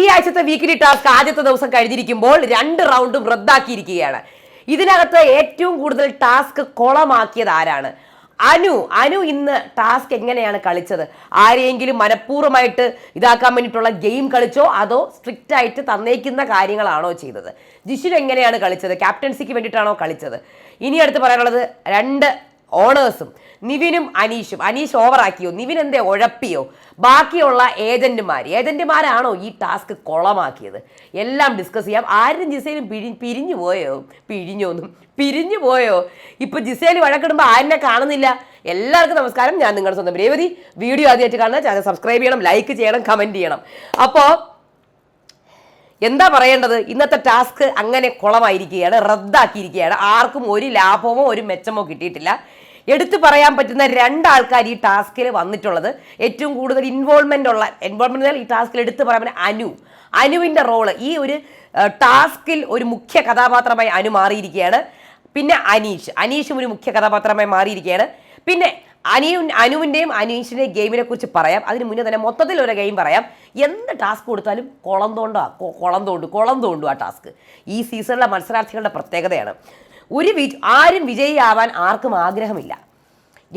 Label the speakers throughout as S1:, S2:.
S1: ഈ ആഴ്ചത്തെ weekly task ആദ്യത്തെ ദിവസം കഴിഞ്ഞിരിക്കുമ്പോൾ രണ്ട് റൗണ്ടും റദ്ദാക്കിയിരിക്കുകയാണ്. ഇതിനകത്ത് ഏറ്റവും കൂടുതൽ ടാസ്ക് കുളമാക്കിയത് ആരാണ്? അനു. അനു ഇന്ന് ടാസ്ക് എങ്ങനെയാണ് കളിച്ചത്? ആരെയെങ്കിലും മനഃപൂർവമായിട്ട് ഇതാക്കാൻ വേണ്ടിയിട്ടുള്ള ഗെയിം കളിച്ചോ? അതോ സ്ട്രിക്റ്റ് ആയിട്ട് തന്നേക്കുന്ന കാര്യങ്ങളാണോ ചെയ്തത്? ജിഷിൻ എങ്ങനെയാണ് കളിച്ചത്? ക്യാപ്റ്റൻസിക്ക് വേണ്ടിയിട്ടാണോ കളിച്ചത്? ഇനി അടുത്ത് പറയാനുള്ളത് രണ്ട് ഓണേഴ്സും നിവിനും അനീഷും. അനീഷ് ഓവറാക്കിയോ? നിവിൻ എന്തേ ഉഴപ്പിയോ? ബാക്കിയുള്ള ഏജന്റുമാർ ഏജന്റുമാരാണോ ഈ ടാസ്ക് കുളമാക്കിയത്? എല്ലാം ഡിസ്കസ് ചെയ്യാം. ആരും ജിസയിലും പിരി പിരിഞ്ഞു പോയോ? പിഴിഞ്ഞോന്നും പിരിഞ്ഞു പോയോ? ഇപ്പൊ ജിസയിൽ വഴക്കിടുമ്പോൾ ആരിനെ കാണുന്നില്ല? എല്ലാവർക്കും നമസ്കാരം. ഞാൻ നിങ്ങളുടെ സ്വന്തം രേവതി. വീഡിയോ ആദ്യമായിട്ട് കാണുന്ന ചാനൽ സബ്സ്ക്രൈബ് ചെയ്യണം ലൈക്ക് ചെയ്യണം കമന്റ് ചെയ്യണം. അപ്പോൾ എന്താ പറയേണ്ടത്? ഇന്നത്തെ ടാസ്ക് അങ്ങനെ കുളമായിരിക്കുകയാണ് റദ്ദാക്കിയിരിക്കുകയാണ്. ആർക്കും ഒരു ലാഭമോ ഒരു മെച്ചമോ കിട്ടിയിട്ടില്ല. എടുത്തു പറയാൻ പറ്റുന്ന രണ്ടാൾക്കാർ ഈ ടാസ്കിൽ വന്നിട്ടുള്ളത്. ഏറ്റവും കൂടുതൽ ഇൻവോൾവ്മെന്റ് ഉള്ള ഇൻവോൾവ്മെന്റ് ഈ ടാസ്കിൽ എടുത്തു പറയാൻ പറ്റുന്ന അനു. അനുവിന്റെ റോൾ ഈ ഒരു ടാസ്കിൽ ഒരു മുഖ്യ കഥാപാത്രമായി അനു മാറിയിരിക്കുകയാണ്. പിന്നെ അനീഷ്. അനീഷും ഒരു മുഖ്യ കഥാപാത്രമായി മാറിയിരിക്കുകയാണ്. പിന്നെ അനിയു അനുവിന്റെയും അനീഷിന്റെയും ഗെയിമിനെ കുറിച്ച് പറയാം. അതിന് മുന്നേ തന്നെ മൊത്തത്തിൽ ഒരു ഗെയിം പറയാം. എന്ത് ടാസ്ക് കൊടുത്താലും കുളം തോണ്ടാ കുളം തോണ്ടു കുളം തോണ്ടു ആ ടാസ്ക്. ഈ സീസണിലെ മത്സരാർത്ഥികളുടെ പ്രത്യേകതയാണ്. ഒരു വി ആരും വിജയിയാവാൻ ആർക്കും ആഗ്രഹമില്ല.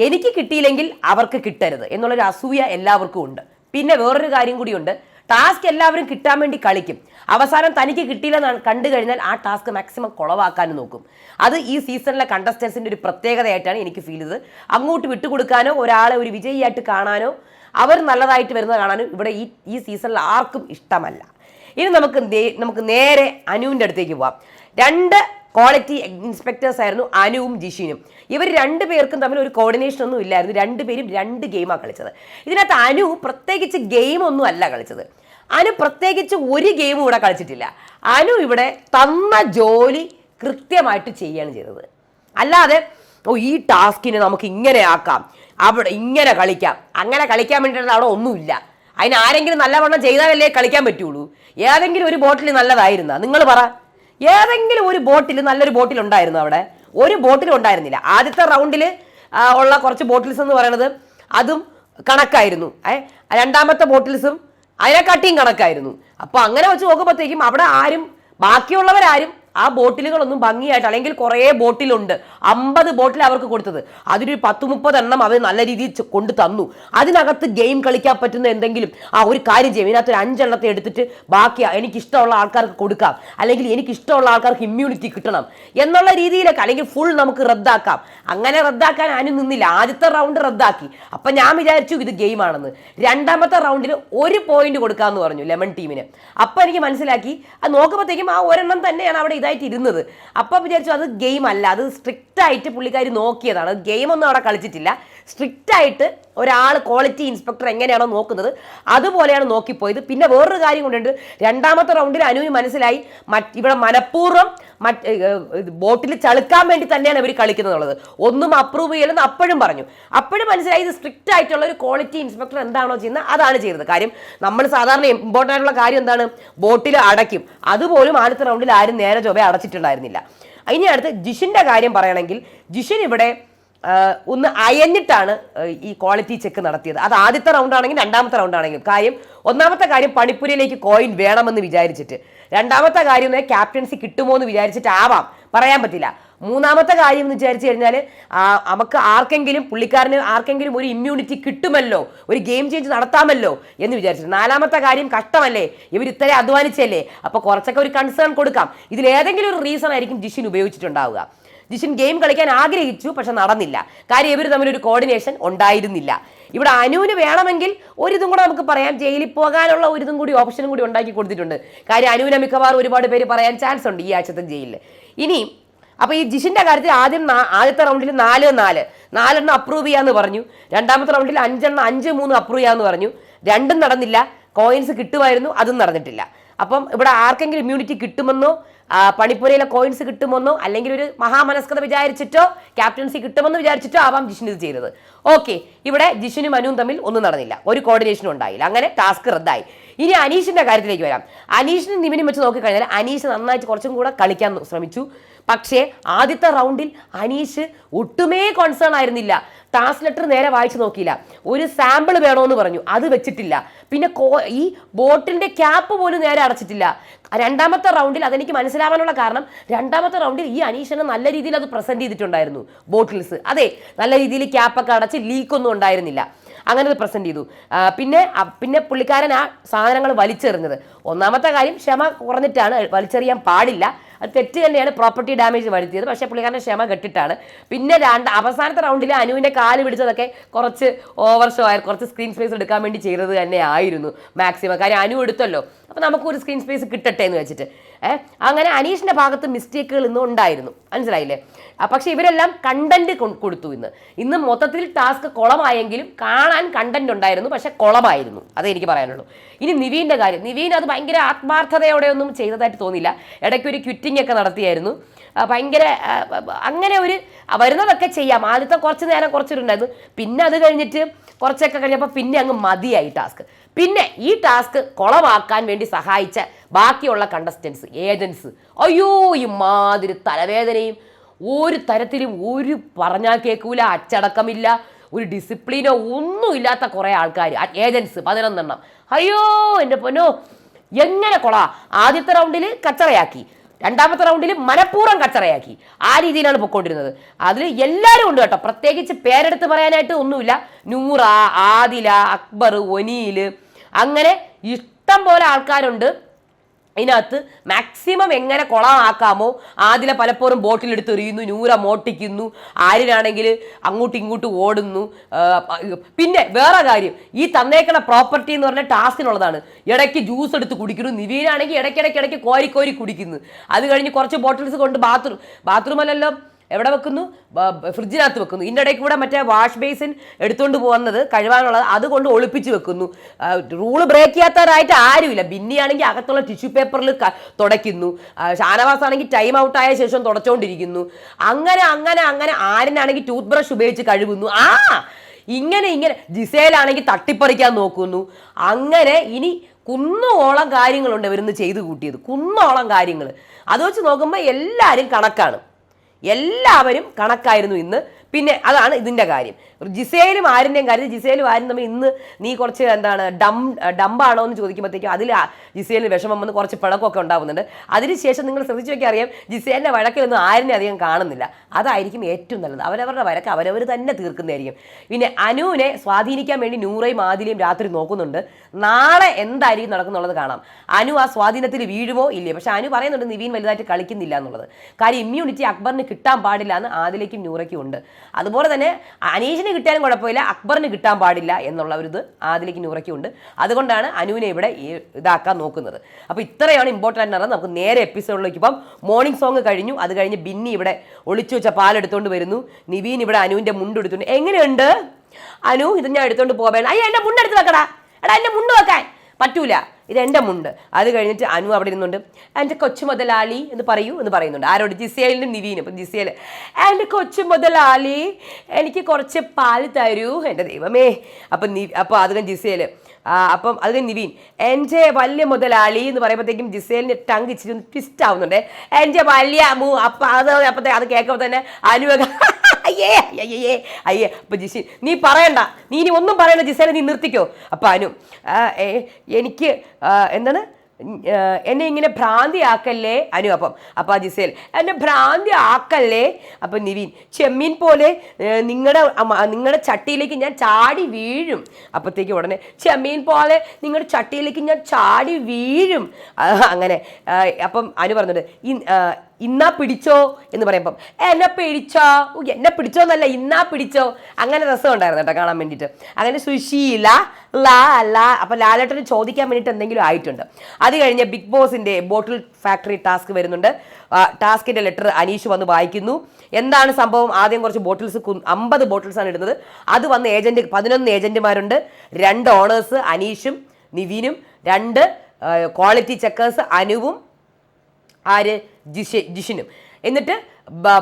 S1: എനിക്ക് കിട്ടിയില്ലെങ്കിൽ അവർക്ക് കിട്ടരുത് എന്നുള്ളൊരു അസൂയ എല്ലാവർക്കും ഉണ്ട്. പിന്നെ വേറൊരു കാര്യം കൂടിയുണ്ട് ടാസ്ക് എല്ലാവരും കിട്ടാൻ വേണ്ടി കളിക്കും. അവസാനം തനിക്ക് കിട്ടിയില്ലെന്ന് കണ്ടു കഴിഞ്ഞാൽ ആ ടാസ്ക് മാക്സിമം കുളവാക്കാനും നോക്കും. അത് ഈ സീസണിലെ കണ്ടസ്റ്റൻസിന്റെ ഒരു പ്രത്യേകതയായിട്ടാണ് എനിക്ക് ഫീൽ ചെയ്തത്. അങ്ങോട്ട് വിട്ടുകൊടുക്കാനോ ഒരാളെ ഒരു വിജയിയായിട്ട് കാണാനോ അവർ നല്ലതായിട്ട് വരുന്നത് കാണാനും ഇവിടെ ഈ ഈ സീസണിൽ ആർക്കും ഇഷ്ടമല്ല. ഇനി നമുക്ക് നമുക്ക് നേരെ അനുവിന്റെ അടുത്തേക്ക് പോവാം. രണ്ട് ക്വാളിറ്റി ഇൻസ്പെക്ടേഴ്സ് ആയിരുന്നു അനുവും ജിഷിനും. ഇവർ രണ്ട് പേർക്കും തമ്മിൽ ഒരു കോർഡിനേഷൻ ഒന്നും ഇല്ലായിരുന്നു. രണ്ടുപേരും രണ്ട് ഗെയിമാണ് കളിച്ചത്. ഇതിനകത്ത് അനു പ്രത്യേകിച്ച് ഗെയിം ഒന്നും അല്ല കളിച്ചത്. അനു പ്രത്യേകിച്ച് ഒരു ഗെയിമും ഇവിടെ കളിച്ചിട്ടില്ല. അനു ഇവിടെ തന്ന ജോലി കൃത്യമായിട്ട് ചെയ്യുകയാണ് ചെയ്തത്. അല്ലാതെ ഓ ഈ ടാസ്കിനെ നമുക്ക് ഇങ്ങനെ ആക്കാം അവിടെ ഇങ്ങനെ കളിക്കാം അങ്ങനെ കളിക്കാൻ വേണ്ടിയിട്ട് അവിടെ ഒന്നുമില്ല. അതിന് ആരെങ്കിലും നല്ലവണ്ണം ചെയ്താലല്ലേ കളിക്കാൻ പറ്റുള്ളൂ. ഏതെങ്കിലും ഒരു ബോട്ടിൽ നല്ലതായിരുന്ന. നിങ്ങൾ പറ. ഏതെങ്കിലും ഒരു ബോട്ടിൽ നല്ലൊരു ബോട്ടിൽ ഉണ്ടായിരുന്നു അവിടെ. ഒരു ബോട്ടിൽ ഉണ്ടായിരുന്നില്ല. ആദ്യത്തെ റൗണ്ടിൽ ഉള്ള കുറച്ച് ബോട്ടിൽസ് എന്ന് പറയുന്നത് അതും കണക്കായിരുന്നു. ഏ രണ്ടാമത്തെ ബോട്ടിൽസും അതിനെക്കാട്ടിയും കണക്കായിരുന്നു. അപ്പോൾ അങ്ങനെ വെച്ച് നോക്കുമ്പോഴത്തേക്കും അവിടെ ആരും ബാക്കിയുള്ളവരാരും ആ ബോട്ടിലുകളൊന്നും ഭംഗിയായിട്ട് അല്ലെങ്കിൽ കുറേ ബോട്ടിലുണ്ട് അമ്പത് ബോട്ടിൽ അവർക്ക് കൊടുത്തത്. അതിലൊരു പത്ത് മുപ്പത് എണ്ണം അവർ നല്ല രീതിയിൽ കൊണ്ട് തന്നു. അതിനകത്ത് ഗെയിം കളിക്കാൻ പറ്റുന്ന എന്തെങ്കിലും ആ ഒരു കാര്യം ചെയ്യും. ഇതിനകത്ത് ഒരു അഞ്ചെണ്ണത്തെ എടുത്തിട്ട് ബാക്കി എനിക്ക് ഇഷ്ടമുള്ള ആൾക്കാർക്ക് കൊടുക്കാം. അല്ലെങ്കിൽ എനിക്ക് ഇഷ്ടമുള്ള ആൾക്കാർക്ക് ഇമ്മ്യൂണിറ്റി കിട്ടണം. എന്നുള്ള രീതിയിലൊക്കെ അല്ലെങ്കിൽ ഫുൾ നമുക്ക് റദ്ദാക്കാം. അങ്ങനെ റദ്ദാക്കാൻ ആരും നിന്നില്ല. ആദ്യത്തെ റൗണ്ട് റദ്ദാക്കി. അപ്പം ഞാൻ വിചാരിച്ചു ഇത് ഗെയിമാണെന്ന് രണ്ടാമത്തെ റൗണ്ടിൽ ഒരു പോയിന്റ് കൊടുക്കാമെന്ന് പറഞ്ഞു ലെമൺ ടീമിന്. അപ്പം എനിക്ക് മനസ്സിലാക്കി. അത് നോക്കുമ്പോഴത്തേക്കും ആ ഒരെണ്ണം തന്നെയാണ് അവിടെ ഇരുന്നത് അപ്പം വിചാരിച്ചു അത് ഗെയിം അല്ല അത് സ്ട്രിക്റ്റ് ആയിട്ട് പുള്ളിക്കാർ നോക്കിയതാണ്. ഗെയിം ഒന്നും അവിടെ കളിച്ചിട്ടില്ല. സ്ട്രിക്റ്റ് ആയിട്ട് ഒരാൾ ക്വാളിറ്റി ഇൻസ്പെക്ടർ എങ്ങനെയാണോ നോക്കുന്നത് അതുപോലെയാണ് നോക്കിപ്പോയത്. പിന്നെ വേറൊരു കാര്യം കൊണ്ടുണ്ട് രണ്ടാമത്തെ റൗണ്ടിൽ അനുവിന് മനസ്സിലായി മറ്റ് ഇവിടെ മനഃപൂർവം മറ്റ് ബോട്ടിൽ ചളുക്കാൻ വേണ്ടി തന്നെയാണ് ഇവർ കളിക്കുന്നത് ഒന്നും അപ്രൂവ് ചെയ്യലെന്ന് അപ്പോഴും പറഞ്ഞു. അപ്പോഴും മനസ്സിലായി ഇത് സ്ട്രിക്റ്റ് ആയിട്ടുള്ള ഒരു ക്വാളിറ്റി ഇൻസ്പെക്ടർ എന്താണോ ചെയ്യുന്നത് അതാണ് ചെയ്യുന്നത്. കാര്യം നമ്മൾ സാധാരണ ഇമ്പോർട്ടന്റ് ആയിട്ടുള്ള കാര്യം എന്താണ്? ബോട്ടിൽ അടയ്ക്കും. അതുപോലും ആദ്യത്തെ റൗണ്ടിൽ ആരും നേരെ ചൊവ്വ അടച്ചിട്ടുണ്ടായിരുന്നില്ല. ഇനി അടുത്ത് ജിഷിന്റെ കാര്യം പറയുകയാണെങ്കിൽ ജിഷിൻ ഇവിടെ ഒന്ന് അയഞ്ഞിട്ടാണ് ഈ ക്വാളിറ്റി ചെക്ക് നടത്തിയത്. അത് ആദ്യത്തെ റൗണ്ട് ആണെങ്കിലും രണ്ടാമത്തെ റൗണ്ട് ആണെങ്കിലും. കാര്യം ഒന്നാമത്തെ കാര്യം പണിപ്പുരയിലേക്ക് കോയിൻ വേണമെന്ന് വിചാരിച്ചിട്ട്. രണ്ടാമത്തെ കാര്യം എന്ന് ക്യാപ്റ്റൻസി കിട്ടുമോ എന്ന് വിചാരിച്ചിട്ട് ആവാം. പറയാൻ പറ്റില്ല. മൂന്നാമത്തെ കാര്യം എന്ന് വിചാരിച്ചു കഴിഞ്ഞാൽ നമുക്ക് ആർക്കെങ്കിലും പുള്ളിക്കാരന് ആർക്കെങ്കിലും ഒരു ഇമ്മ്യൂണിറ്റി കിട്ടുമല്ലോ ഒരു ഗെയിം ചേഞ്ച് നടത്താമല്ലോ എന്ന് വിചാരിച്ചിട്ട്. നാലാമത്തെ കാര്യം കഷ്ടമല്ലേ? ഇവർ ഇത്രയും അധ്വാനിച്ചല്ലേ? അപ്പോൾ കുറച്ചൊക്കെ ഒരു കൺസേൺ കൊടുക്കാം. ഇതിലേതെങ്കിലും ഒരു റീസൺ ആയിരിക്കും ജിഷിൻ ഉപയോഗിച്ചിട്ടുണ്ടാവുക. ജിഷിൻ ഗെയിം കളിക്കാൻ ആഗ്രഹിച്ചു പക്ഷെ നടന്നില്ല. കാര്യം ഇവർ തമ്മിലൊരു കോർഡിനേഷൻ ഉണ്ടായിരുന്നില്ല. ഇവിടെ അനുവിന് വേണമെങ്കിൽ ഒരിതും കൂടെ നമുക്ക് പറയാം. ജയിലിൽ പോകാനുള്ള ഒരിതും കൂടി ഓപ്ഷനും കൂടി ഉണ്ടാക്കി കൊടുത്തിട്ടുണ്ട്. കാര്യം അനുവിനെ മിക്കവാറും ഒരുപാട് പേര് പറയാൻ ചാൻസ് ഉണ്ട് ഈ ആഴ്ചത്തെ ജയിലിൽ. ഇനി അപ്പോൾ ഈ ജിഷിന്റെ കാര്യത്തിൽ ആദ്യം ആദ്യത്തെ റൗണ്ടിൽ നാല് നാല്. നാലെണ്ണം അപ്രൂവ് ചെയ്യാന്ന് പറഞ്ഞു. രണ്ടാമത്തെ റൗണ്ടിൽ അഞ്ചെണ്ണം അഞ്ച് മൂന്ന് അപ്രൂവ് ചെയ്യാന്ന് പറഞ്ഞു. രണ്ടും നടന്നില്ല. കോയിൻസ് കിട്ടുമായിരുന്നു അതും നടന്നിട്ടില്ല. അപ്പം ഇവിടെ ആർക്കെങ്കിലും ഇമ്മ്യൂണിറ്റി കിട്ടുമെന്നോ പണിപ്പുരയിലെ കോയിൻസ് കിട്ടുമെന്നോ അല്ലെങ്കിൽ ഒരു മഹാമനസ്കത വിചാരിച്ചിട്ടോ ക്യാപ്റ്റൻസി കിട്ടുമെന്ന് വിചാരിച്ചിട്ടോ ആവാം ജിഷിൻ ഇത് ചെയ്തത്. ഓക്കെ ഇവിടെ ജിഷിനും അനുവും തമ്മിൽ ഒന്നും നടന്നില്ല. ഒരു കോർഡിനേഷനും ഉണ്ടായില്ല. അങ്ങനെ ടാസ്ക് റദ്ദായി. ഇനി അനീഷിന്റെ കാര്യത്തിലേക്ക് വരാം. അനീഷിനും നിവിനും വെച്ച് നോക്കിക്കഴിഞ്ഞാൽ അനീഷ് നന്നായിട്ട് കുറച്ചും കൂടെ കളിക്കാൻ ശ്രമിച്ചു. പക്ഷേ ആദ്യത്തെ റൗണ്ടിൽ അനീഷ് ഒട്ടുമേ കോൺസേൺ ആയിരുന്നില്ല. ടാസ് ലെറ്റർ നേരെ വായിച്ചു നോക്കിയില്ല. ഒരു സാമ്പിൾ വേണമെന്ന് പറഞ്ഞു. അത് വെച്ചിട്ടില്ല. പിന്നെ കോ- ഈ ബോട്ടിന്റെ ക്യാപ്പ് പോലും നേരെ അടച്ചിട്ടില്ല. രണ്ടാമത്തെ റൗണ്ടിൽ അതെനിക്ക് മനസ്സിലാവാനുള്ള കാരണം രണ്ടാമത്തെ റൗണ്ടിൽ ഈ അനീഷിനെ നല്ല രീതിയിൽ അത് പ്രസന്റ് ചെയ്തിട്ടുണ്ടായിരുന്നു. ബോട്ടിൽസ് അതെ നല്ല രീതിയിൽ ക്യാപ്പൊക്കെ അടച്ച് ലീക്കൊന്നും ഉണ്ടായിരുന്നില്ല. അങ്ങനെ അത് പ്രസന്റ് ചെയ്തു. പിന്നെ പിന്നെ പുള്ളിക്കാരൻ ആ സാധനങ്ങൾ വലിച്ചെറിഞ്ഞത്. ഒന്നാമത്തെ കാര്യം ക്ഷമ കുറഞ്ഞിട്ടാണ് വലിച്ചെറിയാൻ പാടില്ല. അത് തെറ്റ് തന്നെയാണ് പ്രോപ്പർട്ടി ഡാമേജ് വരുത്തിയത്. പക്ഷേ പുള്ളിക്കാരൻ ക്ഷമ കെട്ടിട്ടാണ്. പിന്നെ രണ്ട് അവസാനത്തെ റൗണ്ടിൽ അനുവിന്റെ കാൽ പിടിച്ചതൊക്കെ കുറച്ച് ഓവർ ഷോ ആയി കുറച്ച് സ്ക്രീൻ സ്പേസ് എടുക്കാൻ വേണ്ടി ചെയ്തത് തന്നെ ആയിരുന്നു മാക്സിമം കാര്യം അനു എടുത്തല്ലോ. അപ്പോൾ നമുക്കൊരു സ്ക്രീൻ സ്പേസ് കിട്ടട്ടെ എന്ന് വെച്ചിട്ട്. ഏഹ് അങ്ങനെ അനീഷിന്റെ ഭാഗത്ത് മിസ്റ്റേക്കുകൾ ഇന്നും ഉണ്ടായിരുന്നു. മനസ്സിലായില്ലേ? പക്ഷേ ഇവരെല്ലാം കണ്ടന്റ് കൊടുത്തു ഇന്ന്. ഇന്ന് മൊത്തത്തിൽ ടാസ്ക് കുളമായെങ്കിലും കാണാൻ കണ്ടന്റ് ഉണ്ടായിരുന്നു. പക്ഷേ കുളമായിരുന്നു. അതേ എനിക്ക് പറയാനുള്ളൂ. ഇനി നിവീന്റെ കാര്യം. നിവീൻ അത് ഭയങ്കര ആത്മാർത്ഥതയോടെ ഒന്നും ചെയ്തതായിട്ട് തോന്നിയില്ല. ഇടയ്ക്ക് ഒരു ക്വിറ്റിംഗ് ഒക്കെ നടത്തിയായിരുന്നു. ഭയങ്കര അങ്ങനെ ഒരു വരുന്നതൊക്കെ ചെയ്യാം. ആദ്യത്തെ കുറച്ച് നേരം കുറച്ചിട്ടുണ്ടായിരുന്നു. പിന്നെ അത് കഴിഞ്ഞിട്ട് കുറച്ചൊക്കെ കഴിഞ്ഞപ്പോൾ പിന്നെ അങ്ങ് മതിയായി ടാസ്ക് പിന്നെ ഈ ടാസ്ക് കുളമാക്കാൻ വേണ്ടി സഹായിച്ച ബാക്കിയുള്ള കണ്ടസ്റ്റൻസ് ഏജൻസ് അയ്യോ ഈ മാതിരി തലവേദനയും. ഒരു തരത്തിലും ഒരു പറഞ്ഞാൽ കേൾക്കൂല അച്ചടക്കമില്ല ഒരു ഡിസിപ്ലിനോ ഒന്നും ഇല്ലാത്ത കുറേ ആൾക്കാർ ഏജൻസ് പതിനൊന്നെണ്ണം. അയ്യോ എന്റെ പൊന്നോ. എങ്ങനെ കൊള? ആദ്യത്തെ റൗണ്ടിൽ കച്ചറയാക്കി. രണ്ടാമത്തെ റൗണ്ടിൽ മനഃപൂർവം കച്ചറയാക്കി. ആ രീതിയിലാണ് പൊക്കോണ്ടിരുന്നത്. അതിൽ എല്ലാവരും ഉണ്ട് കേട്ടോ. പ്രത്യേകിച്ച് പേരെടുത്ത് പറയാനായിട്ട് ഒന്നുമില്ല. നൂറ ആദില അക്ബർ ഒനീൽ അങ്ങനെ ഇഷ്ടം പോലെ ആൾക്കാരുണ്ട്. ഇതിനകത്ത് മാക്സിമം എങ്ങനെ കൊളമാക്കാമോ ആദില പലപ്പോഴും ബോട്ടിലെടുത്ത് എറിയുന്നു നൂറ മോട്ടിക്കുന്നു ആര്യനാണെങ്കിൽ അങ്ങോട്ടും ഇങ്ങോട്ടും ഓടുന്നു പിന്നെ വേറെ കാര്യം ഈ തന്നേക്കണ പ്രോപ്പർട്ടി എന്ന് പറഞ്ഞാൽ ടാസ്കിനുള്ളതാണ് ഇടയ്ക്ക് ജ്യൂസ് എടുത്ത് കുടിക്കുന്നു നിവീനാണെങ്കിൽ ഇടയ്ക്കിടയ്ക്ക് ഇടയ്ക്ക് കോരി കോരി കുടിക്കുന്നു. അത് കഴിഞ്ഞ് കുറച്ച് ബോട്ടിൽസ് കൊണ്ട് ബാത്റൂം ബാത്റൂമിലെല്ലാം എവിടെ വെക്കുന്നു? ഫ്രിഡ്ജിനകത്ത് വെക്കുന്നു. ഇതിന്റെ ഇടയ്ക്ക് കൂടെ മറ്റേ വാഷ് ബേസിൻ എടുത്തുകൊണ്ട് പോകുന്നത് കഴിവാനുള്ളത് അതുകൊണ്ട് ഒളിപ്പിച്ച് വെക്കുന്നു. റൂൾ ബ്രേക്ക് ചെയ്യാത്തവരായിട്ട് ആരുമില്ല. ബിന്നിയാണെങ്കിൽ അകത്തുള്ള ടിഷ്യൂ പേപ്പറിൽ തുടയ്ക്കുന്നു. ഷാനവാസാണെങ്കിൽ ടൈം ഔട്ട് ആയ ശേഷം തുടച്ചുകൊണ്ടിരിക്കുന്നു അങ്ങനെ അങ്ങനെ അങ്ങനെ ആരിനാണെങ്കിൽ ടൂത്ത് ബ്രഷ് ഉപയോഗിച്ച് കഴുകുന്നു. ആ ഇങ്ങനെ ഇങ്ങനെ. ജിസേലാണെങ്കിൽ തട്ടിപ്പറിക്കാൻ നോക്കുന്നു. അങ്ങനെ ഇനി കുന്നോളം കാര്യങ്ങളുണ്ട് ഇവരിന്ന് ചെയ്തു കൂട്ടിയത്. കുന്നോളം കാര്യങ്ങൾ അത് വെച്ച് നോക്കുമ്പോൾ എല്ലാവരും കണക്കാണ്. എല്ലാവരും കണക്കായിരുന്നു ഇന്ന്. പിന്നെ അതാണ് ഇതിന്റെ കാര്യം. ജിസേലും ആരിന്റെയും കാര്യം ജിസേലും ആരും തമ്മിൽ ഇന്ന് നീ കുറച്ച് എന്താണ് ഡം ഡമ്പാണോ എന്ന് ചോദിക്കുമ്പോഴത്തേക്കും അതിൽ ജിസേലിന് വിഷമം വന്ന് കുറച്ച് പിളക്കമൊക്കെ ഉണ്ടാവുന്നുണ്ട്. അതിനുശേഷം നിങ്ങൾ ശ്രദ്ധിച്ചു നോക്കി അറിയാം ജിസേലിന്റെ വഴക്കിലൊന്നും ആരിനെ അധികം കാണുന്നില്ല. അതായിരിക്കും ഏറ്റവും നല്ലത്. അവരവരുടെ വഴക്ക് അവരവർ തന്നെ തീർക്കുന്നതായിരിക്കും. പിന്നെ അനുവിനെ സ്വാധീനിക്കാൻ വേണ്ടി നൂറയും ആദിലയും രാത്രി നോക്കുന്നുണ്ട്. നാളെ എന്തായിരിക്കും നടക്കുന്നുള്ളത് കാണാം. അനു ആ സ്വാധീനത്തിൽ വീഴുമോ ഇല്ലേ പക്ഷെ അനു പറയുന്നുണ്ട് നിവീൻ വലുതായിട്ട് കളിക്കുന്നില്ല എന്നുള്ളത്. കാര്യം ഇമ്മ്യൂണിറ്റി അക്ബറിന് കിട്ടാൻ പാടില്ല എന്ന് ആദിലേക്കും നൂറയ്ക്കും ഉണ്ട്. അതുപോലെ തന്നെ അനീഷിന് കിട്ടിയാലും കുഴപ്പമില്ല അക്ബറിന് കിട്ടാൻ പാടില്ല എന്നുള്ള ഒരു ഇത് ആദിലേക്ക് നൂറയ്ക്കും ഉണ്ട് അതുകൊണ്ടാണ് അനുവിനെ ഇവിടെ ഇതാക്കാൻ നോക്കുന്നത്. അപ്പോൾ ഇത്രയാണ് ഇമ്പോർട്ടന്റ് നടന്നത്. നമുക്ക് നേരെ എപ്പിസോഡിലേക്ക് ഇപ്പം മോർണിംഗ് സോങ് കഴിഞ്ഞു. അത് കഴിഞ്ഞ് ബിന്നി ഇവിടെ ഒളിച്ചു വെച്ച പാലെടുത്തോണ്ട് വരുന്നു. നിവീൻ ഇവിടെ അനുവിന്റെ മുണ്ട് എടുത്തുകൊണ്ട് എങ്ങനെയുണ്ട്? അനു ഇത് ഞാൻ എടുത്തോണ്ട് പോകാൻ അയ്യ എന്റെ മുണ്ട് എടുത്ത് വെക്കടാ. എടാ എന്റെ മുണ്ട് വെക്കാൻ. പറ്റൂല. ഇത് എന്റെ മുണ്ട്. അത് കഴിഞ്ഞിട്ട് അനു അവിടെ ഇരുന്നുണ്ട്. എന്റെ കൊച്ചു മുതലാളി എന്ന് പറയൂ എന്ന് പറയുന്നുണ്ട്. ആരോട്? ജിസേലിനും നിവീനും. അപ്പം ജിസേൽ എന്റെ കൊച്ചു മുതലാളി എനിക്ക് കുറച്ച് പാൽ തരൂ എന്റെ ദൈവമേ. അപ്പം നി അപ്പോൾ അത് കഴിഞ്ഞ് അപ്പം അത് നിവീൻ എന്റെ വലിയ മുതലാളി എന്ന് പറയുമ്പോഴത്തേക്കും ജിസേലിന്റെ ടങ് ഇച്ചിരി ഒന്ന് ട്വിസ്റ്റ് ആവുന്നുണ്ട്. എന്റെ വലിയ മൂ അപ്പം അത് അപ്പത്തെ അത് കേൾക്കുമ്പോൾ തന്നെ അനുവ അയ്യേ അയ്യേ അയ്യേ. അപ്പൊ ജിഷി നീ പറയണ്ട. നീ ഇനി ഒന്നും പറയണ്ട ജിസേനെ നീ നിർത്തിക്കോ. അപ്പൊ അനു എനിക്ക് എന്താണ്? എന്നെ ഇങ്ങനെ ഭ്രാന്തി ആക്കല്ലേ അനു അപ്പം അപ്പം ജിസേൽ. എന്നെ ഭ്രാന്തി ആക്കല്ലേ അപ്പം നിവീൻ ചെമ്മീൻ പോലെ നിങ്ങളുടെ നിങ്ങളുടെ ചട്ടിയിലേക്ക് ഞാൻ ചാടി വീഴും. അപ്പത്തേക്ക് ഉടനെ ചെമ്മീൻ പോലെ നിങ്ങളുടെ ചട്ടിയിലേക്ക് ഞാൻ ചാടി വീഴും. അങ്ങനെ അപ്പം അനു പറഞ്ഞിട്ട് ആ, ഇന്നാ പിടിച്ചോ എന്ന് പറയുമ്പം എന്നെ പിടിച്ചോ? എന്നെ പിടിച്ചോ എന്നല്ല ഇന്നാ പിടിച്ചോ? അങ്ങനെ രസം ഉണ്ടായിരുന്നു കേട്ടോ കാണാൻ വേണ്ടിയിട്ട്. അങ്ങനെ സുശീല ലാ ലാ അപ്പം ലാലേട്ടന് ചോദിക്കാൻ വേണ്ടിയിട്ട് എന്തെങ്കിലും ആയിട്ടുണ്ട്. അത് കഴിഞ്ഞ് ബിഗ് ബോസിന്റെ ബോട്ടിൽ ഫാക്ടറി ടാസ്ക് വരുന്നുണ്ട്. ടാസ്കിന്റെ ലെറ്റർ അനീഷ് വന്ന് വായിക്കുന്നു. എന്താണ് സംഭവം? ആദ്യം കുറച്ച് ബോട്ടിൽസ് അമ്പത് ആണ് ഇടുന്നത്. അത് വന്ന് ഏജന്റ് പതിനൊന്ന് ഏജന്റുമാരുണ്ട്. രണ്ട് ഓണേഴ്സ് അനീഷും നിവീനും. രണ്ട് ക്വാളിറ്റി ചെക്കേഴ്സ് അനുവും. ആര് ജിഷ ജിഷിനും. എന്നിട്ട്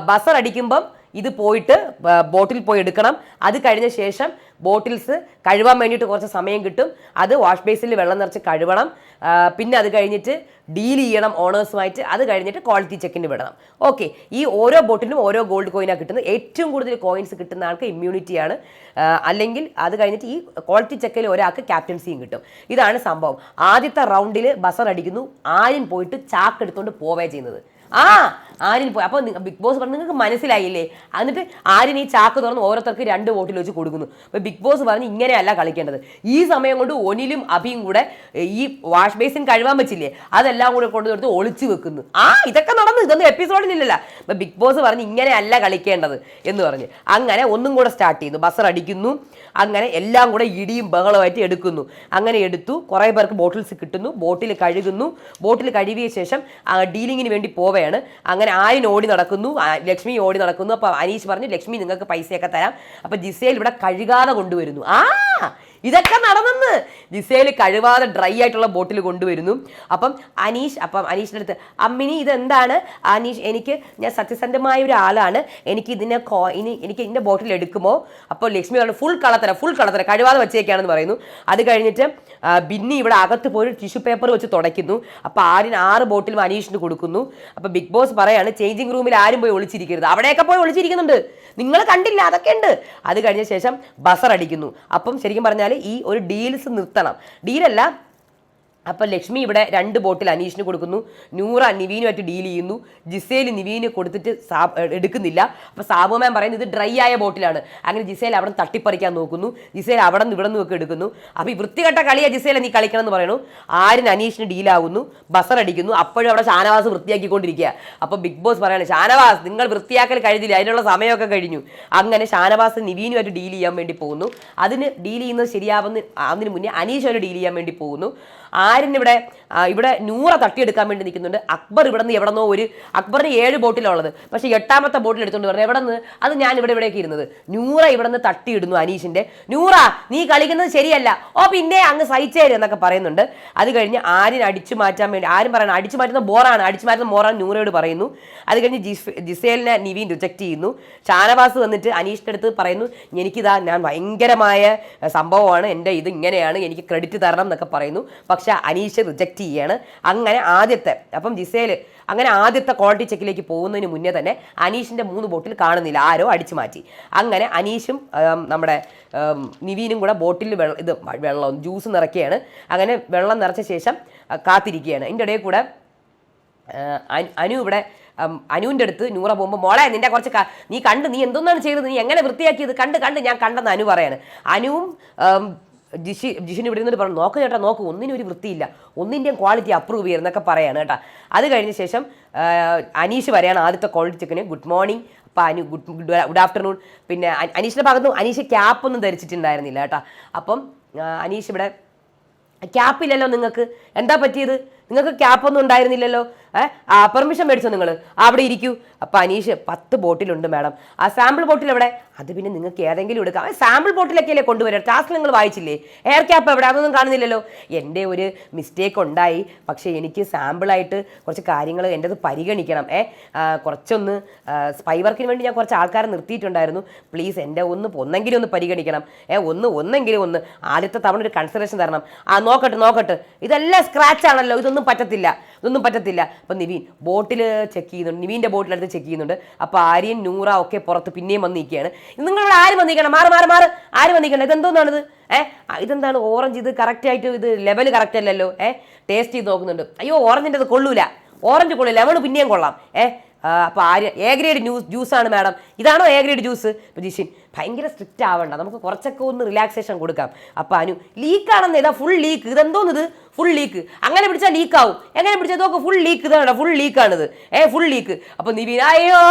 S1: ബസർ അടിക്കുമ്പം ഇത് പോയിട്ട് ബോട്ടിൽ പോയി എടുക്കണം. അത് കഴിഞ്ഞ ശേഷം ബോട്ടിൽസ് കഴുകാൻ വേണ്ടിയിട്ട് കുറച്ച് സമയം കിട്ടും. അത് വാഷ് ബേസിൽ വെള്ളം നിറച്ച് കഴുകണം പിന്നെ അത് കഴിഞ്ഞിട്ട് ഡീൽ ചെയ്യണം ഓണേഴ്സുമായിട്ട്. അത് കഴിഞ്ഞിട്ട് ക്വാളിറ്റി ചെക്കിന് വിടണം. ഓക്കെ. ഈ ഓരോ ബോട്ടിലും ഓരോ ഗോൾഡ് കോയിനാണ് കിട്ടുന്നത്. ഏറ്റവും കൂടുതൽ കോയിൻസ് കിട്ടുന്ന ആൾക്ക് ഇമ്മ്യൂണിറ്റിയാണ്. അല്ലെങ്കിൽ അത് കഴിഞ്ഞിട്ട് ഈ ക്വാളിറ്റി ചെക്കിൽ ഒരാൾക്ക് ക്യാപ്റ്റൻസിയും കിട്ടും. ഇതാണ് സംഭവം. ആദ്യത്തെ റൗണ്ടിൽ ബസർ അടിക്കുന്നു. ആരും പോയിട്ട് ചാക്ക് എടുത്തുകൊണ്ട് പോവേ ചെയ്യുന്നത്. ആ ആര്യൻ പോയി. അപ്പോൾ ബിഗ് ബോസ് പറഞ്ഞു നിങ്ങൾക്ക് മനസ്സിലായില്ലേ? എന്നിട്ട് ആര്യൻ ഈ ചാക്ക് തുറന്ന് ഓരോരുത്തർക്ക് രണ്ട് വോട്ടിൽ വെച്ച് കൊടുക്കുന്നു. അപ്പോൾ ബിഗ് ബോസ് പറഞ്ഞ് ഇങ്ങനെയല്ല കളിക്കേണ്ടത്. ഈ സമയം കൊണ്ട് ഒനിലും അഭിയും കൂടെ ഈ വാഷ് ബേസിൻ കഴുകാൻ പറ്റില്ലേ? അതെല്ലാം കൂടെ കൊണ്ടുവരുത്ത് ഒളിച്ചു വെക്കുന്നു. ആ ഇതൊക്കെ നടന്നു. ഇതൊന്നും എപ്പിസോഡിലില്ലല്ല. അപ്പോൾ ബിഗ് ബോസ് പറഞ്ഞ് ഇങ്ങനെയല്ല കളിക്കേണ്ടത്. എന്ന് പറഞ്ഞ്. അങ്ങനെ ഒന്നും കൂടെ സ്റ്റാർട്ട് ചെയ്യുന്നു ബസർ അടിക്കുന്നു. അങ്ങനെ എല്ലാം കൂടെ ഇടിയും ബഹളമായിട്ട് എടുക്കുന്നു. അങ്ങനെ എടുത്തു. കുറേ പേർക്ക് ബോട്ടിൽസ് കിട്ടുന്നു. ബോട്ടിൽ കഴുകുന്നു. ബോട്ടിൽ കഴുകിയ ശേഷം ഡീലിങ്ങിന് വേണ്ടി പോവുകയാണ് അങ്ങനെ ആര്യൻ ഓടി നടക്കുന്നു. ലക്ഷ്മി ഓടി നടക്കുന്നു. അപ്പോൾ അനീഷ് പറഞ്ഞു ലക്ഷ്മി നിങ്ങൾക്ക് പൈസയൊക്കെ തരാം. അപ്പോൾ ജിസേൽ ഇവിടെ കഴുകാതെ കൊണ്ടുവരുന്നു. ആ ഇതൊക്കെ നടന്നെന്ന്. ജിസേൽ കഴിവാതെ ഡ്രൈ ആയിട്ടുള്ള ബോട്ടിൽ കൊണ്ടുവരുന്നു. അപ്പം അനീഷ് അപ്പം അനീഷിന്റെ അടുത്ത് അമ്മിനി ഇതെന്താണ്? അനീഷ് എനിക്ക് ഞാൻ സത്യസന്ധമായ ഒരാളാണ് എനിക്ക് ഇതിനെ കോ ഇനി എനിക്ക് ഇതിന്റെ ബോട്ടിൽ എടുക്കുമോ? അപ്പോൾ ലക്ഷ്മി പറഞ്ഞു ഫുൾ കളത്തര ഫുൾ കളത്തര കഴിവാതെ വെച്ചേക്കാണെന്ന് പറയുന്നു. അത് കഴിഞ്ഞിട്ട് ബിന്നി ഇവിടെ അകത്ത് പോയി ടിഷ്യൂ പേപ്പർ വെച്ച് തുടയ്ക്കുന്നു. അപ്പോൾ ആര്യൻ ആറ് ബോട്ടിലും അനീഷിന് കൊടുക്കുന്നു. അപ്പോൾ ബിഗ് ബോസ് പറയാണ് ചേഞ്ചിങ് റൂമിൽ ആരും പോയി ഒളിച്ചിരിക്കരുത്. അവിടെയൊക്കെ പോയി ഒളിച്ചിരിക്കുന്നുണ്ട്. നിങ്ങൾ കണ്ടില്ല അതൊക്കെ ഉണ്ട് അത് കഴിഞ്ഞ ശേഷം ബസർ അടിക്കുന്നു. അപ്പം ശരിക്കും പറഞ്ഞാൽ ഈ ഒരു ഡീൽസ് നിർത്തണം. ഡീലല്ല അപ്പം ലക്ഷ്മി ഇവിടെ രണ്ട് ബോട്ടിൽ അനീഷിന് കൊടുക്കുന്നു. നൂറ നിവീനുമായിട്ട് ഡീൽ ചെയ്യുന്നു. ജിസേൽ നിവീന് കൊടുത്തിട്ട് സാ എടുക്കുന്നില്ല. അപ്പോൾ സാബു മാം പറയുന്നത് ഇത് ഡ്രൈ ആയ ബോട്ടിലാണ്. അങ്ങനെ ജിസേൽ അവിടെ നിന്ന് തട്ടിപ്പറിക്കാൻ നോക്കുന്നു. ജിസേൽ അവിടെ നിന്ന് ഇവിടെ നിന്നൊക്കെ എടുക്കുന്നു. അപ്പോൾ ഈ വൃത്തികെട്ട കളിയ ജിസേൽ നീ കളിക്കണം എന്ന് പറയുന്നു. ആരും അനീഷിന് ഡീലാകുന്നു ബസർ അടിക്കുന്നു. അപ്പോഴും അവിടെ ഷാനവാസ് വൃത്തിയാക്കിക്കൊണ്ടിരിക്കുക. അപ്പോൾ ബിഗ് ബോസ് പറയാണ് ഷാനവാസ് നിങ്ങൾ വൃത്തിയാക്കൽ കഴിഞ്ഞില്ല? അതിനുള്ള സമയമൊക്കെ കഴിഞ്ഞു. അങ്ങനെ ഷാനവാസ് നിവീനുമായിട്ട് ഡീൽ ചെയ്യാൻ വേണ്ടി പോകുന്നു. അതിന് ഡീൽ ചെയ്യുന്നത് ശരിയാവുന്ന അതിന് മുന്നേ അനീഷുമായിട്ട് ഡീൽ ചെയ്യാൻ വേണ്ടി പോകുന്നു. ആര്യൻ ഇവിടെ ഇവിടെ നൂറ തട്ടിയെടുക്കാൻ വേണ്ടി നിൽക്കുന്നുണ്ട്. അക്ബർ ഇവിടെ നിന്ന് എവിടെന്നോ ഒരു അക്ബറിന് ഏഴ് ബോട്ടിലുള്ളത് പക്ഷേ എട്ടാമത്തെ ബോട്ടിൽ എടുത്തുകൊണ്ട് പറഞ്ഞു എവിടെ നിന്ന് അത് ഞാൻ ഇവിടെ ഇവിടേക്ക് ഇരുന്നത്. നൂറ ഇവിടെ നിന്ന് തട്ടിയിടുന്നു അനീഷിന്റെ. നൂറ നീ കളിക്കുന്നത് ശരിയല്ല. ഓ പിന്നെ അങ്ങ് സഹിച്ചേര് എന്നൊക്കെ പറയുന്നുണ്ട്. അത് കഴിഞ്ഞ് ആര്യൻ അടിച്ചു മാറ്റാൻ വേണ്ടി ആരും പറയണം അടിച്ചു മാറ്റുന്ന ബോറാണ് അടിച്ചു മാറ്റുന്ന ബോറാണ് നൂറയോട് പറയുന്നു. അത് കഴിഞ്ഞ് ജിസ് ജിസേലിനെ നിവീൻ റിജക്റ്റ് ചെയ്യുന്നു. ഷാനവാസ് വന്നിട്ട് അനീഷിന്റെ അടുത്ത് പറയുന്നു എനിക്കിതാ ഞാൻ ഭയങ്കരമായ സംഭവമാണ്. എന്റെ ഇത് ഇങ്ങനെയാണ്. എനിക്ക് ക്രെഡിറ്റ് തരണം എന്നൊക്കെ പറയുന്നു. പക്ഷേ അനീഷ് റിജക്റ്റ് ചെയ്യാണ്. അങ്ങനെ ആദ്യത്തെ അപ്പം ജിസേൽ അങ്ങനെ ആദ്യത്തെ ക്വാളിറ്റി ചെക്കിലേക്ക് പോകുന്നതിന് മുന്നേ തന്നെ അനീഷിന്റെ മൂന്ന് ബോട്ടിൽ കാണുന്നില്ല ആരോ അടിച്ചു മാറ്റി. അങ്ങനെ അനീഷും നമ്മുടെ നിവീനും കൂടെ ബോട്ടിൽ വെള്ളം ഇത് വെള്ളം ജ്യൂസ് നിറയ്ക്കുകയാണ്. അങ്ങനെ വെള്ളം നിറച്ച ശേഷം കാത്തിരിക്കുകയാണ്. ഇതിന്റെ ഇടയിൽ കൂടെ അനു- ഇവിടെ അനുവിന്റെ അടുത്ത് നൂറ പോകുമ്പോൾ മോളെ നിന്റെ കുറച്ച് നീ കണ്ട് നീ എന്തൊന്നാണ് ചെയ്തത്? നീ എങ്ങനെ വൃത്തിയാക്കിയത്? കണ്ട് കണ്ട് ഞാൻ കണ്ടെന്ന് അനു പറയാണ്. അനുവും ജിഷി ജിഷിന് ഇവിടെ നിന്നിട്ട് പറഞ്ഞു നോക്ക് ചേട്ടാ നോക്ക് ഒന്നിനും ഒരു വൃത്തിയില്ല. ഒന്നിന്റെയും ക്വാളിറ്റി അപ്രൂവ് ചെയ്യുന്നൊക്കെ പറയാണ് കേട്ടോ. അത് കഴിഞ്ഞ ശേഷം അനീഷ് വരെയാണ് ആദ്യത്തെ ക്വാളിറ്റി ചെക്കിന് ഗുഡ് മോർണിംഗ് അപ്പോൾ Anu good good good afternoon പിന്നെ അനീഷിന്റെ ഭാഗത്തുനിന്ന് അനീഷ് ക്യാപ്പൊന്നും ധരിച്ചിട്ടുണ്ടായിരുന്നില്ല കേട്ടോ. അപ്പം അനീഷ് ഇവിടെ ക്യാപ്പില്ലല്ലോ നിങ്ങൾക്ക്. എന്താ പറ്റിയത്? നിങ്ങൾക്ക് ക്യാപ്പൊന്നും ഉണ്ടായിരുന്നില്ലല്ലോ. ഏഹ് ആ പെർമിഷൻ മേടിച്ചോ നിങ്ങൾ. അവിടെ ഇരിക്കൂ. അപ്പം അനീഷ് പത്ത് ബോട്ടിലുണ്ട് മാഡം. ആ സാമ്പിൾ ബോട്ടിൽ എവിടെ? അത് പിന്നെ നിങ്ങൾക്ക് ഏതെങ്കിലും എടുക്കാം. സാമ്പിൾ ബോട്ടിലൊക്കെ അല്ലേ കൊണ്ടുവരാം. ടാസ്ക് നിങ്ങൾ വായിച്ചില്ലേ? എയർ ക്യാപ്പ് എവിടെ? അതൊന്നും കാണുന്നില്ലല്ലോ. എന്റെ ഒരു മിസ്റ്റേക്ക് ഉണ്ടായി. പക്ഷേ എനിക്ക് സാമ്പിളായിട്ട് കുറച്ച് കാര്യങ്ങൾ എന്റെത് പരിഗണിക്കണം. ഏ? കുറച്ചൊന്ന് സ്പൈ വർക്കിന് വേണ്ടി ഞാൻ കുറച്ച് ആൾക്കാരെ നിർത്തിയിട്ടുണ്ടായിരുന്നു. പ്ലീസ് എന്റെ ഒന്ന് ഒന്നെങ്കിലും ഒന്ന് പരിഗണിക്കണം. ഏ ഒന്ന് ഒന്നെങ്കിലും ഒന്ന് ആദ്യത്തെ തവണ ഒരു കൺസിഡറേഷൻ തരണം. ആ നോക്കട്ടെ നോക്കട്ടെ. ഇതെല്ലാം സ്ക്രാച്ച് ആണല്ലോ. ഇതൊന്നും പറ്റത്തില്ല. ഇതൊന്നും പറ്റത്തില്ല. അപ്പം നിവീൻ ബോട്ടിൽ ചെക്ക് ചെയ്യുന്നുണ്ട്. നിവീന്റെ ബോട്ടിലെടുത്ത് ചെക്ക് ചെയ്യുന്നുണ്ട്. അപ്പോൾ ആര്യൻ നൂറ ഒക്കെ പുറത്ത് പിന്നെയും വന്ന് നിൽക്കുകയാണ് നിങ്ങളിവിടെ ആര് വന്നിരിക്കണം? മാറി മാറി മാറി. ആര് വന്നിരിക്കണം? ഇതെന്തോന്നാണിത്? ഏ? ഇതെന്താണ്? ഓറഞ്ച് ഇത് കറക്റ്റ് ആയിട്ട് ഇത് ലെവൽ കറക്റ്റ് അല്ലല്ലോ. ഏ? ടേസ്റ്റ് ചെയ്ത് നോക്കുന്നുണ്ട്. അയ്യോ ഓറഞ്ചിന്റെ അത് കൊള്ളൂല. ഓറഞ്ച് കൊള്ളില്ല. ലെവൾ പിന്നെയും കൊള്ളാം. ഏ? അപ്പോൾ ആര്യ എ ഗ്രേഡ് ന്യൂസ് ജ്യൂസാണ് മാഡം ഇതാണോ എ ഗ്രേഡ് ജ്യൂസ് ജിഷിൻ ഭയങ്കര സ്ട്രിക്റ്റ് ആവണ്ട. നമുക്ക് കുറച്ചൊക്കെ ഒന്ന് റിലാക്സേഷൻ കൊടുക്കാം. അപ്പോൾ അനു ലീക്കാണെന്ന് ഇതാ ഫുൾ ലീക്ക് ഇതെന്തോന്നിത്? ഫുൾ ലീക്ക് അങ്ങനെ പിടിച്ചാൽ ലീക്ക് ആവും. എങ്ങനെ പിടിച്ചാൽ നോക്ക് ഫുൾ ലീക്ക് ഇതാണ് ഫുൾ ലീക്കാണിത് ഏ ഫുൾ ലീക്ക് അപ്പോൾ നിവിൻ അയ്യോ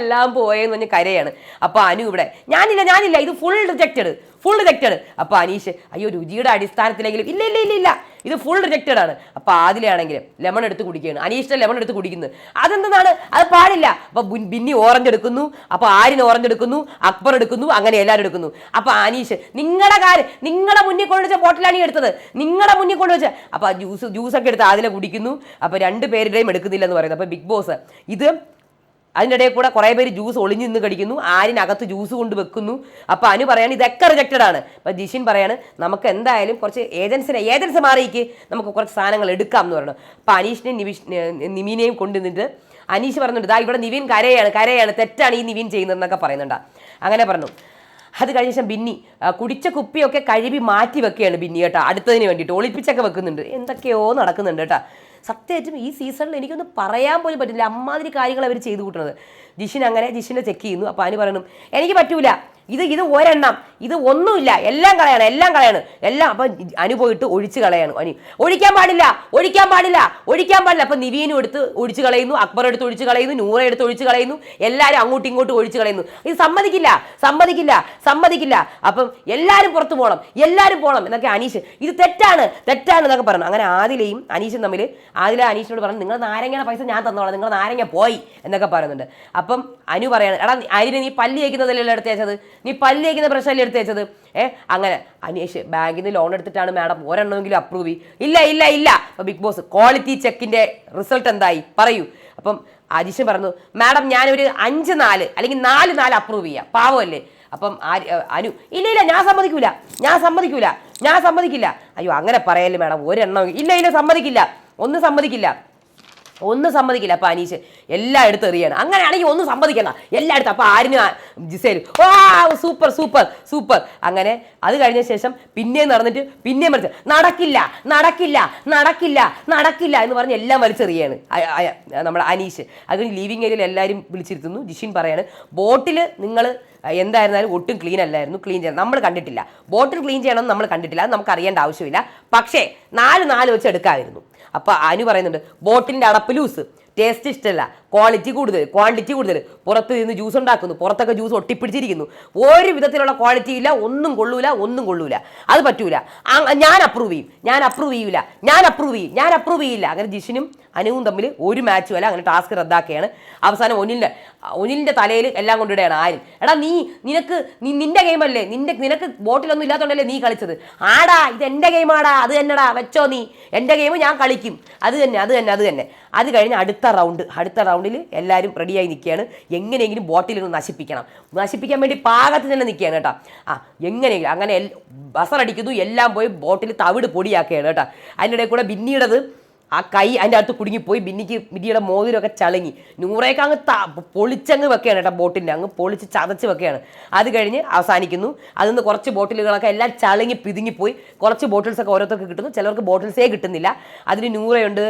S1: എല്ലാം പോയെന്ന് പറഞ്ഞ് കരയാണ്. അപ്പോൾ അനു ഇവിടെ ഞാനില്ല ഞാനില്ല. ഇത് ഫുൾ റിജക്റ്റഡ് ഫുൾ റിജക്റ്റഡ് അപ്പോൾ അനീഷ് അയ്യോ രുചിയുടെ അടിസ്ഥാനത്തിലെങ്കിലും ഇല്ല ഇല്ല ഇല്ല ഇല്ല. ഇത് ഫുൾ റിജക്റ്റഡ് ആണ്. അപ്പോൾ ആദിലാണെങ്കിൽ ലെമൺ എടുത്ത് കുടിക്കുകയാണ്. അനീഷിന്റെ ലെമൺ എടുത്ത് കുടിക്കുന്നത് അതെന്താണ്? അത് പാടില്ല. അപ്പോൾ ബിന്നി ഓറഞ്ച് എടുക്കുന്നു. അപ്പോൾ ആര്യൻ ഓറഞ്ച് എടുക്കുന്നു. അക്ബർ എടുക്കുന്നു. അങ്ങനെ എല്ലാവരും എടുക്കുന്നു. അപ്പോൾ അനീഷ് നിങ്ങളുടെ കാര്യം നിങ്ങളുടെ മുന്നിൽ കൊണ്ടുവച്ച ബോട്ടിലാണ് ഈ എടുത്തത്. നിങ്ങളുടെ മുന്നിൽ കൊണ്ടുവച്ച അപ്പോൾ ജ്യൂസ് ജ്യൂസൊക്കെ എടുത്ത് ആദില കുടിക്കുന്നു. അപ്പോൾ രണ്ട് പേരുടെയും എടുക്കുന്നില്ല എന്ന് പറയുന്നത് അപ്പോൾ ബിഗ് ബോസ് ഇത് അതിന്റെ ഇടയിൽ കൂടെ കുറേ പേര് ജ്യൂസ് ഒളിഞ്ഞു നിന്ന് കടിക്കുന്നു ആരിനകത്ത് ജ്യൂസ് കൊണ്ട് വെക്കുന്നു. അപ്പോൾ അനു പറയാണ് ഇതൊക്കെ റിജക്റ്റഡ് ആണ്. അപ്പോൾ ജിഷിൻ പറയാണ് നമുക്ക് എന്തായാലും കുറച്ച് ഏജൻസിനെ ഏജൻസി മാറിയിക്ക്. നമുക്ക് കുറച്ച് സാധനങ്ങൾ എടുക്കാം എന്ന് പറയണം. അപ്പോൾ അനീഷിനെയും നിവിഷ് നിമീനെയും കൊണ്ടുവന്നിട്ട് അനീഷ് പറയുന്നുണ്ട് ഇതാ ഇവിടെ നിവിൻ കരയാണ് കരയാണ് തെറ്റാണ് ഈ നിവിൻ ചെയ്യുന്നതെന്നൊക്കെ പറയുന്നുണ്ട്. അങ്ങനെ പറഞ്ഞു. അത് കഴിഞ്ഞ ശേഷം ബിന്നി കുടിച്ച കുപ്പിയൊക്കെ കഴുകി മാറ്റി വെക്കുകയാണ് ബിന്നി കേട്ടോ അടുത്തതിന് വേണ്ടിയിട്ട് ഒളിപ്പിച്ചൊക്കെ വെക്കുന്നുണ്ട്. എന്തൊക്കെയോ നടക്കുന്നുണ്ട് കേട്ടോ. സത്യമായിട്ടും ഈ സീസണിൽ എനിക്കൊന്നും പറയാൻ പോലും പറ്റില്ല. അമ്മാതിരി കാര്യങ്ങൾ അവർ ചെയ്തു കൂട്ടുന്നത്. ജിഷിൻ അങ്ങനെ ജിഷിനെ ചെക്ക് ചെയ്യുന്നു. അപ്പോൾ അതിന് പറയണം എനിക്ക് പറ്റൂല. ഇത് ഇത് ഒരെണ്ണം. ഇത് ഒന്നുമില്ല. എല്ലാം കളയാണ് എല്ലാം കളയാണ്. എല്ലാം അപ്പം അനു പോയിട്ട് ഒഴിച്ച് കളയാണ് അനു. ഒഴിക്കാൻ പാടില്ല ഒഴിക്കാൻ പാടില്ല ഒഴിക്കാൻ പാടില്ല. അപ്പം നിവീനും എടുത്ത് ഒഴിച്ച് കളയുന്നു അക്ബർ എടുത്ത് ഒഴിച്ച് കളയുന്നു നൂറ എടുത്ത് ഒഴിച്ച് കളയുന്നു എല്ലാവരും അങ്ങോട്ടും ഇങ്ങോട്ടും ഒഴിച്ച് കളയുന്നു. ഇത് സമ്മതിക്കില്ല സമ്മതിക്കില്ല സമ്മതിക്കില്ല. അപ്പം എല്ലാവരും പുറത്തു പോകണം എല്ലാവരും പോകണം എന്നൊക്കെ അനീഷ് ഇത് തെറ്റാണ് തെറ്റാണ് എന്നൊക്കെ പറഞ്ഞു. അങ്ങനെ ആദിലയും അനീഷും തമ്മിൽ ആദില അനീഷിനോട് പറഞ്ഞു നിങ്ങൾ നാരങ്ങയുടെ പൈസ ഞാൻ തന്നോളാം നിങ്ങൾ നാരങ്ങ പോയി എന്നൊക്കെ പറയുന്നുണ്ട്. അപ്പം അനു പറയാണ് എടാ അരി നീ പല്ലി വയ്ക്കുന്നതല്ലേ നീ പല്ലേക്കുന്ന പ്രശ്നമല്ലേ എടുത്ത് വെച്ചത് ഏ അങ്ങനെ. അനീഷ് ബാങ്കിൽ നിന്ന് ലോൺ എടുത്തിട്ടാണ് മാഡം ഒരെണ്ണമെങ്കിലും അപ്രൂവ് ചെയ്യും ഇല്ല ഇല്ല ഇല്ല. അപ്പോൾ ബിഗ് ബോസ് ക്വാളിറ്റി ചെക്കിന്റെ റിസൾട്ട് എന്തായി? പറയൂ. അപ്പം അജീഷൻ പറഞ്ഞു മാഡം ഞാനൊരു അഞ്ച് നാല് അല്ലെങ്കിൽ നാല് നാല് അപ്രൂവ് ചെയ്യാം. പാവമല്ലേ? അപ്പം അനു ഇല്ല ഇല്ല ഞാൻ സമ്മതിക്കൂല. ഞാൻ സമ്മതിക്കൂല. ഞാൻ സമ്മതിക്കില്ല. അയ്യോ അങ്ങനെ പറയല്ലേ മാഡം ഒരെണ്ണം. ഇല്ല ഇല്ല സമ്മതിക്കില്ല. ഒന്നും സമ്മതിക്കില്ല. ഒന്നും സമ്മതിക്കില്ല. അപ്പൊ അനീഷ് എല്ലാം എറിയണം. അങ്ങനെയാണെങ്കിൽ ഒന്നും സമ്മതിക്കണ്ട. എല്ലായിടത്തും. അപ്പോൾ അപ്പൊ ആരിന് ജിസേൽ? ഓ സൂപ്പർ സൂപ്പർ സൂപ്പർ. അങ്ങനെ അത് കഴിഞ്ഞ ശേഷം പിന്നെയും നടന്നിട്ട് പിന്നെയും മരിച്ചു. നടക്കില്ല നടക്കില്ല നടക്കില്ല നടക്കില്ല എന്ന് പറഞ്ഞ് എല്ലാം വലിച്ചെറിയാണ് നമ്മുടെ അനീഷ്. അത് ലീവിങ് ഏരിയയിൽ എല്ലാവരും വിളിച്ചിരുത്തുന്നു. ജിഷിൻ പറയാണ് ബോട്ടിൽ നിങ്ങൾ എന്തായിരുന്നാലും ഒട്ടും ക്ലീൻ അല്ലായിരുന്നു. ക്ലീൻ ചെയ്യണം. നമ്മൾ കണ്ടിട്ടില്ല. ബോട്ടിൽ ക്ലീൻ ചെയ്യണമെന്ന് നമ്മൾ കണ്ടിട്ടില്ല. നമുക്ക് അറിയേണ്ട ആവശ്യമില്ല. പക്ഷേ നാല് നാല് വെച്ച് എടുക്കാമായിരുന്നു അപ്പോൾ അനു പറയുന്നുണ്ട് ബോട്ടിന്റെ അടപ്പ് ലൂസ്. ടേസ്റ്റ് ഇഷ്ടമല്ല ക്വാളിറ്റി കൂടുതൽ ക്വാണ്ടിറ്റി കൂടുതൽ. പുറത്ത് നിന്ന് ജ്യൂസ് ഉണ്ടാക്കുന്നു. പുറത്തൊക്കെ ജ്യൂസ് ഒട്ടിപ്പിടിച്ചിരിക്കുന്നു. ഒരു വിധത്തിലുള്ള ക്വാളിറ്റി ഇല്ല ഒന്നും കൊള്ളൂല ഒന്നും കൊള്ളൂല. അത് പറ്റൂല. ഞാൻ അപ്രൂവ് ചെയ്യും. ഞാൻ അപ്രൂവ് ചെയ്യൂല. ഞാൻ അപ്രൂവ് ചെയ്യും. ഞാൻ അപ്രൂവ് ചെയ്യില്ല. അങ്ങനെ ജിഷിനും അനുവും തമ്മിൽ ഒരു മാച്ചും അല്ല അങ്ങനെ ടാസ്ക് റദ്ദാക്കുകയാണ്. അവസാനം ഒനിലിന്റെ ഒനിലിന്റെ തലയിൽ എല്ലാം കൊണ്ടിടുകയാണ് ആരും എടാ നീ നിനക്ക് നിന്റെ ഗെയിമല്ലേ നിന്റെ നിനക്ക് ബോട്ടിലൊന്നും ഇല്ലാത്തതുകൊണ്ടല്ലേ നീ കളിച്ചത്? ആടാ ഇത് എന്റെ ഗെയിമാടാ അത് തന്നെടാ. വെച്ചോ നീ. എന്റെ ഗെയിം ഞാൻ കളിക്കും. അത് തന്നെ അത് തന്നെ അത് തന്നെ. അത് കഴിഞ്ഞ് അടുത്ത റൗണ്ട് അടുത്ത റൗണ്ടിൽ എല്ലാവരും റെഡിയായി നിൽക്കുകയാണ് എങ്ങനെയെങ്കിലും ബോട്ടിൽ ഒന്ന് നശിപ്പിക്കണം. നശിപ്പിക്കാൻ വേണ്ടി പാകത്തിൽ തന്നെ നിൽക്കുകയാണ് കേട്ടോ. ആ എങ്ങനെയെങ്കിലും അങ്ങനെ ബസറടിക്കുന്നു എല്ലാം പോയി ബോട്ടിൽ തവിട് പൊടിയാക്കുകയാണ് കേട്ടോ. അതിനിടയിൽ കൂടെ ബിന്നിയുടേത് ആ കൈ അതിന്റെ അകത്ത് കുടുങ്ങിപ്പോയി ബിന്നിക്ക് ബിന്നിയുടെ മോതിരമൊക്കെ ചളങ്ങി നൂറേക്ക് അങ്ങ് ത പൊളിച്ചങ്ങ് വെക്കുകയാണ് കേട്ടോ ബോട്ടിന്റെ അങ്ങ് പൊളിച്ച് ചതച്ച് വെക്കുകയാണ്. അത് കഴിഞ്ഞ് അവസാനിക്കുന്നു. അതിൽ നിന്ന് കുറച്ച് ബോട്ടിലുകളൊക്കെ എല്ലാം ചളങ്ങി പിതുങ്ങിപ്പോയി കുറച്ച് ബോട്ടിൽസൊക്കെ ഓരോരുത്തർക്ക് കിട്ടുന്നു. ചിലർക്ക് ബോട്ടിൽസേ കിട്ടുന്നില്ല. അതിന് നൂറയുണ്ട്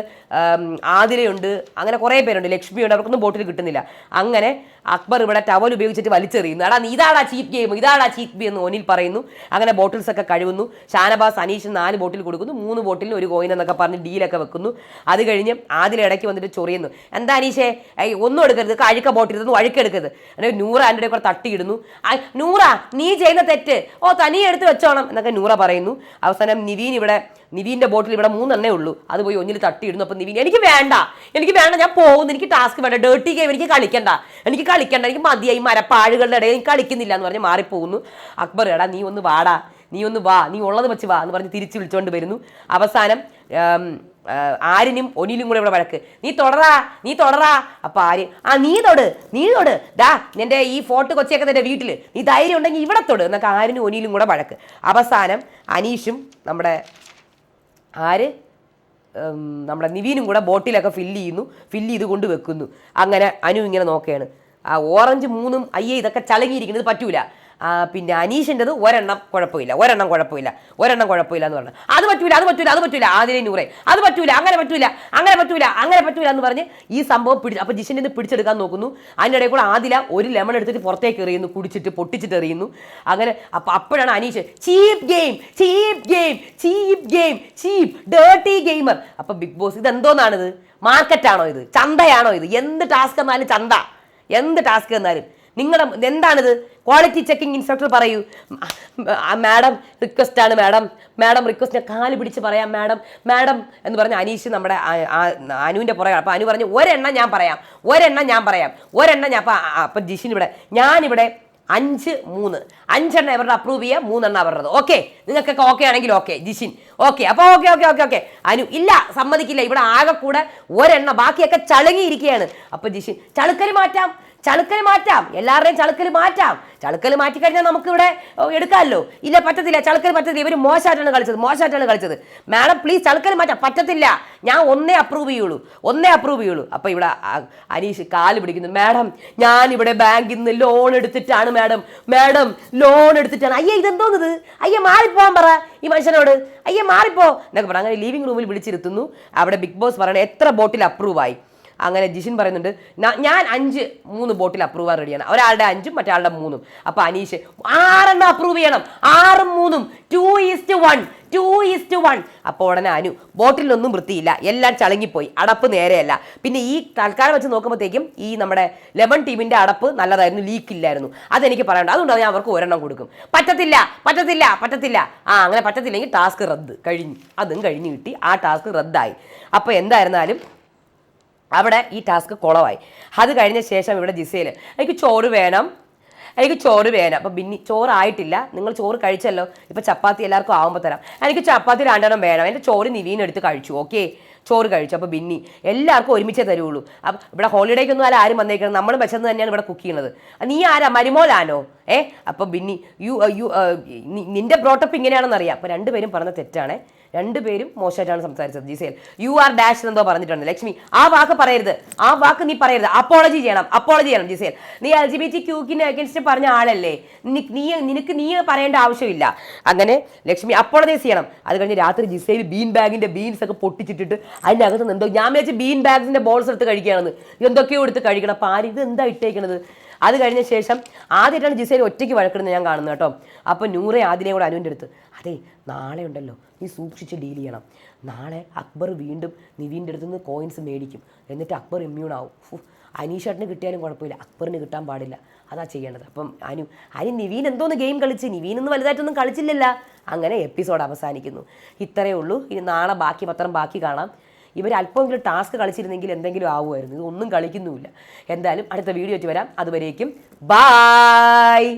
S1: ആതിരയുണ്ട് അങ്ങനെ കുറേ പേരുണ്ട്. ലക്ഷ്മിയുണ്ട് അവർക്കൊന്നും ബോട്ടിൽ കിട്ടുന്നില്ല. അങ്ങനെ അക്ബർ ഇവിടെ ടവൽ ഉപയോഗിച്ചിട്ട് വലിച്ചെറിയുന്നു. എടാ ഇതാടാ ചീപ്പ് ഗെയിം ഇതാടാ ചീപ്പ് ബി എന്ന് ഒനിൽ പറയുന്നു. അങ്ങനെ ബോട്ടിൽസൊക്കെ കഴിവുന്നു ഷാനബാസ് അനീഷ് നാല് ബോട്ടിൽ കൊടുക്കുന്നു. മൂന്ന് ബോട്ടിലിന് ഒരു കോയിൻ എന്നൊക്കെ പറഞ്ഞ് ഡീലൊക്കെ വെക്കുന്നു. അത് കഴിഞ്ഞ് ആദ്യം ഇടയ്ക്ക് വന്നിട്ട് ചൊറിയുന്നു. എന്താ അനീഷേ? ഒന്നും എടുക്കരുത്. അഴുക്ക ബോട്ടിരുന്നു അഴുക്കെടുക്കരുത് അങ്ങനെ നൂറ ഇടയിൽ കൂടെ തട്ടിയിടുന്നു. നൂറ? നീ ചെയ്യുന്ന തെറ്റ്. ഓ തനിയെ എടുത്ത് വെച്ചോണം എന്നൊക്കെ നൂറ പറയുന്നു. അവസാനം നിവീൻ ഇവിടെ നിവീന്റെ ബോട്ടിൽ ഇവിടെ മൂന്നെണ്ണേ ഉള്ളൂ. അത് പോയി ഒന്നിൽ തട്ടിയിടുന്നു. അപ്പം നിവീൻ എനിക്ക് വേണ്ട. എനിക്ക് വേണ്ട ഞാൻ പോകുന്നു. എനിക്ക് ടാസ്ക് വേണ്ട. ഡേർട്ടി ഗെയിം എനിക്ക് കളിക്കണ്ട. എനിക്ക് കളിക്കണ്ട. എനിക്ക് മതിയായി. മരപ്പാഴുകളുടെ ഇടയിൽ എനിക്ക് കളിക്കുന്നില്ല എന്ന് പറഞ്ഞ് മാറിപ്പോകുന്നു. അക്ബർ എടാ നീ ഒന്ന് വാടാ. നീ ഒന്ന് വാ. നീ ഉള്ളത് വെച്ച് വാ എന്ന് പറഞ്ഞ് തിരിച്ച് വിളിച്ചുകൊണ്ട് വരുന്നു. അവസാനം ആരിനും ഒനിലും കൂടെ ഇവിടെ വഴക്ക്. നീ തൊടറാ നീ തൊടറാ. അപ്പൊ ആര്? ആ നീ തൊട് നീ തൊട്. ദാ നിന്റെ ഈ ഫോട്ട് കൊച്ചിയൊക്കെ നിന്റെ വീട്ടിൽ നീ ധൈര്യം ഉണ്ടെങ്കിൽ ഇവിടെ തൊട്. എന്നൊക്കെ ആരിനും ഒനിലും കൂടെ വഴക്ക്. അവസാനം അനീഷും നമ്മുടെ ആര്? നമ്മുടെ നിവീനും കൂടെ ബോട്ടിലൊക്കെ ഫില്ല് ചെയ്യുന്നു. ഫില്ല് ചെയ്ത് കൊണ്ട് വെക്കുന്നു. അങ്ങനെ അനു ഇങ്ങനെ നോക്കുകയാണ്. ആ ഓറഞ്ച് മൂന്നും അയ്യേ ഇതൊക്കെ ചളങ്ങിയിരിക്കുന്നത് പറ്റൂല. പിന്നെ അനീഷിന്റെത് ഒരെണ്ണം കുഴപ്പമില്ല ഒരെണ്ണം കുഴപ്പമില്ല ഒരെണ്ണം കുഴപ്പമില്ല എന്ന് പറഞ്ഞു. അത് പറ്റൂല അത് പറ്റൂല അത് പറ്റൂല ആതിരെ നൂറെ അത് പറ്റൂല അങ്ങനെ പറ്റൂല അങ്ങനെ പറ്റൂല അങ്ങനെ പറ്റൂല എന്ന് പറഞ്ഞ് ഈ സംഭവം പിടി അപ്പോൾ ജിഷിന്റെ ഇത് പിടിച്ചെടുക്കാൻ നോക്കുന്നു. അതിന്റെ ഇടയിൽ കൂടെ ആദില ഒരു ലെമൺ എടുത്തിട്ട് പുറത്തേക്ക് എറിയുന്നു കുടിച്ചിട്ട് പൊട്ടിച്ചിട്ട് എറിയുന്നു. അങ്ങനെ അപ്പോൾ അപ്പോഴാണ് Aneesh cheap game cheap game cheap game cheap dirty gamer. അപ്പോൾ ബിഗ് ബോസ് ഇത് എന്തോന്നാണിത് മാർക്കറ്റാണോ ഇത്? ചന്തയാണോ ഇത്? എന്ത് ടാസ്ക് എന്നാലും ചന്ത. എന്ത് ടാസ്ക് എന്നാലും. നിങ്ങളുടെ എന്താണിത്? ക്വാളിറ്റി ചെക്കിംഗ് ഇൻസ്പെക്ടർ പറയൂ. മാഡം റിക്വസ്റ്റ് ആണ് മാഡം മാഡം റിക്വസ്റ്റ് ഞാൻ കാൽ പിടിച്ച് പറയാം മാഡം മാഡം എന്ന് പറഞ്ഞ അനീഷ് നമ്മുടെ അനുവിന്റെ പുറകെ അപ്പോൾ അനു പറഞ്ഞു ഒരെണ്ണം ഞാൻ പറയാം. ഒരെണ്ണം ഞാൻ പറയാം. ഒരെണ്ണം ഞാൻ അപ്പം അപ്പം ജിഷിൻ ഇവിടെ. ഞാനിവിടെ അഞ്ച് മൂന്ന്. അഞ്ചെണ്ണം ഇവരുടെ അപ്രൂവ് ചെയ്യുക മൂന്നെണ്ണം അവരുടെ. ഓക്കെ നിങ്ങൾക്കൊക്കെ ഓക്കെ ആണെങ്കിൽ ഓക്കെ ജിഷിൻ. ഓക്കെ അപ്പോൾ okay okay okay okay Anu ഇല്ല സമ്മതിക്കില്ല. ഇവിടെ ആകെ കൂടെ ഒരെണ്ണം. ബാക്കിയൊക്കെ ചളുങ്ങിയിരിക്കുകയാണ്. അപ്പോൾ ജിഷിൻ ചളുക്കൽ മാറ്റാം. ചളുക്കൽ മാറ്റാം. എല്ലാവരുടെയും ചളുക്കൽ മാറ്റാം. ചളുക്കൽ മാറ്റി കഴിഞ്ഞാൽ നമുക്ക് ഇവിടെ എടുക്കാമല്ലോ. ഇല്ല പറ്റത്തില്ല. ചളുക്കൽ പറ്റത്തില്ല. ഇവർ മോശമായിട്ടാണ് കളിച്ചത്. മോശമായിട്ടാണ് കളിച്ചത്. മാഡം പ്ലീസ് ചളുക്കൽ മാറ്റാം. പറ്റത്തില്ല. ഞാൻ ഒന്നേ അപ്രൂവ് ചെയ്യുള്ളൂ. ഒന്നേ അപ്രൂവ് ചെയ്യുള്ളൂ. അപ്പോൾ ഇവിടെ അനീഷ് കാൽ പിടിക്കുന്നു. മാഡം ഞാൻ ഇവിടെ ബാങ്കിൽ നിന്ന് ലോൺ എടുത്തിട്ടാണ് മാഡം. മാഡം ലോൺ എടുത്തിട്ടാണ്. അയ്യേ ഇതെന്തോന്നത്? അയ്യേ മാറിപ്പോവാൻ പറ ഈ മനുഷ്യനോട്. അയ്യ മാറിപ്പോ. എന്നൊക്കെ പറഞ്ഞാൽ അങ്ങനെ ലിവിംഗ് റൂമിൽ വിളിച്ചിരുത്തുന്നു. അവിടെ ബിഗ് ബോസ് പറയണേ എത്ര ബോട്ടിൽ അപ്രൂവ് ആയി? അങ്ങനെ ജിഷിൻ പറയുന്നുണ്ട് ഞാൻ അഞ്ച് മൂന്ന് ബോട്ടിൽ അപ്രൂവ് ആണ്. റെഡിയാണ് ഒരാളുടെ അഞ്ചും മറ്റാളുടെ മൂന്നും. അപ്പൊ അനീഷ് ആറെണ്ണം അപ്രൂവ് ചെയ്യണം. ആറും മൂന്നും. Two is to one two is to one അപ്പോൾ ഉടനെ അനു ബോട്ടിലൊന്നും വൃത്തിയില്ല. എല്ലാം ചളുങ്ങിപ്പോയി. അടപ്പ് നേരെയല്ല. പിന്നെ ഈ തൽക്കാലം വെച്ച് നോക്കുമ്പോഴത്തേക്കും ഈ നമ്മുടെ ലെമൺ ടീമിന്റെ അടപ്പ് നല്ലതായിരുന്നു ലീക്ക് ഇല്ലായിരുന്നു. അതെനിക്ക് പറയണ്ട അതുകൊണ്ട് ഞാൻ അവർക്ക് ഒരെണ്ണം കൊടുക്കും. പറ്റത്തില്ല പറ്റത്തില്ല പറ്റത്തില്ല. ആ അങ്ങനെ പറ്റത്തില്ലെങ്കിൽ ടാസ്ക് റദ്ദ്. കഴിഞ്ഞു. അതും കഴിഞ്ഞു കിട്ടി. ആ ടാസ്ക് റദ്ദായി. അപ്പോൾ എന്തായിരുന്നാലും അവിടെ ഈ ടാസ്ക് കുളമായി അത് കഴിഞ്ഞ ശേഷം ഇവിടെ ജിസയിൽ എനിക്ക് ചോറ് വേണം എനിക്ക് ചോറ് വേണം. അപ്പം ബിന്നി ചോറായിട്ടില്ല. നിങ്ങൾ ചോറ് കഴിച്ചല്ലോ. ഇപ്പം ചപ്പാത്തി എല്ലാവർക്കും ആകുമ്പോൾ തരാം. എനിക്ക് ചപ്പാത്തി രണ്ടെണ്ണം വേണം. എന്റെ ചോറ് നിവീനെടുത്ത് കഴിച്ചു. ഓക്കെ? ചോറ് കഴിച്ചു. അപ്പോൾ ബിന്നി എല്ലാവർക്കും ഒരുമിച്ചേ തരുള്ളൂ. അപ്പം ഇവിടെ ഹോളിഡേക്കൊന്നും ആരും ആരും വന്നേക്കുന്നത് നമ്മൾ വെച്ചെന്ന് തന്നെയാണ് ഇവിടെ കുക്ക് ചെയ്യുന്നത് നീ ആരാ? മരുമോലാണോ ഏ അപ്പം ബിന്നി യു യു നിന്റെ ബ്രോട്ടപ്പ് ഇങ്ങനെയാണെന്ന് അറിയാം. അപ്പോൾ രണ്ടുപേരും പറഞ്ഞ തെറ്റാണ്. രണ്ടുപേരും മോശമായിട്ടാണ് സംസാരിച്ചത് ജിസേൽ. യു ആർ ഡാഷ് എന്തോ പറഞ്ഞിട്ടുണ്ട്. ലക്ഷ്മി ആ വാക്ക് പറയരുത്. ആ വാക്ക് നീ പറയരുത്. അപ്പോളജി ചെയ്യണം. അപ്പോളജി ചെയ്യണം ജിസേൽ. നീ എൽ ജി ബി ടി ക്യൂക്കിന് അഗൻസ്റ്റ് പറഞ്ഞ ആളല്ലേ? നീ നിനക്ക് നീ പറയേണ്ട ആവശ്യമില്ല. അങ്ങനെ ലക്ഷ്മി അപ്പോളജി ചെയ്യണം. അത് കഴിഞ്ഞ് രാത്രി ജിസേൽ ബീൻ ബാഗിന്റെ ബീൻസ് ഒക്കെ പൊട്ടിച്ചിട്ടിട്ട് അതിന്റെ അകത്ത് എന്തോ ഞാൻ വിചാരിച്ച് ബീൻ ബാഗ്സിന്റെ ബോൾസ് എടുത്ത് കഴിക്കുകയാണെന്ന്. എന്തൊക്കെയോ എടുത്ത് കഴിക്കണം. അപ്പം ആര് ഇത് എന്താ ഇട്ടേക്കണത്? അത് കഴിഞ്ഞ ശേഷം ആദ്യമായിട്ടാണ് ജിസേൽ ഒറ്റയ്ക്ക് വഴക്കിടുന്നത് ഞാൻ കാണുന്നത് കേട്ടോ. അപ്പോൾ നൂറെ ആദ്യനെ കൂടെ അനുവിന്റെ അടുത്ത് അതെ നാളെ ഉണ്ടല്ലോ നീ സൂക്ഷിച്ച് ഡീൽ ചെയ്യണം. നാളെ അക്ബർ വീണ്ടും നിവീന്റെ അടുത്ത് നിന്ന് കോയിൻസ് മേടിക്കും. എന്നിട്ട് അക്ബർ ഇമ്മ്യൂൺ ആവും. അനീഷേട്ടന് കിട്ടിയാലും കുഴപ്പമില്ല. അക്ബറിന് കിട്ടാൻ പാടില്ല. അതാ ചെയ്യേണ്ടത്. അപ്പം അനു അനു നിവീൻ എന്തോന്ന് ഗെയിം കളിച്ച്? നിവീൻ ഒന്നും വലുതായിട്ടൊന്നും കളിച്ചില്ലല്ല. അങ്ങനെ എപ്പിസോഡ് അവസാനിക്കുന്നു. ഇത്രയേ ഉള്ളൂ. ഇനി നാളെ ബാക്കി പത്രം ബാക്കി കാണാം. ഇവർ അല്പമെങ്കിലും ടാസ്ക് കളിച്ചിരുന്നെങ്കിൽ എന്തെങ്കിലും ആവുമായിരുന്നു. ഇതൊന്നും കളിക്കുന്നുമില്ല. എന്തായാലും അടുത്ത വീഡിയോ വരാം. അതുവരേക്കും ബായ്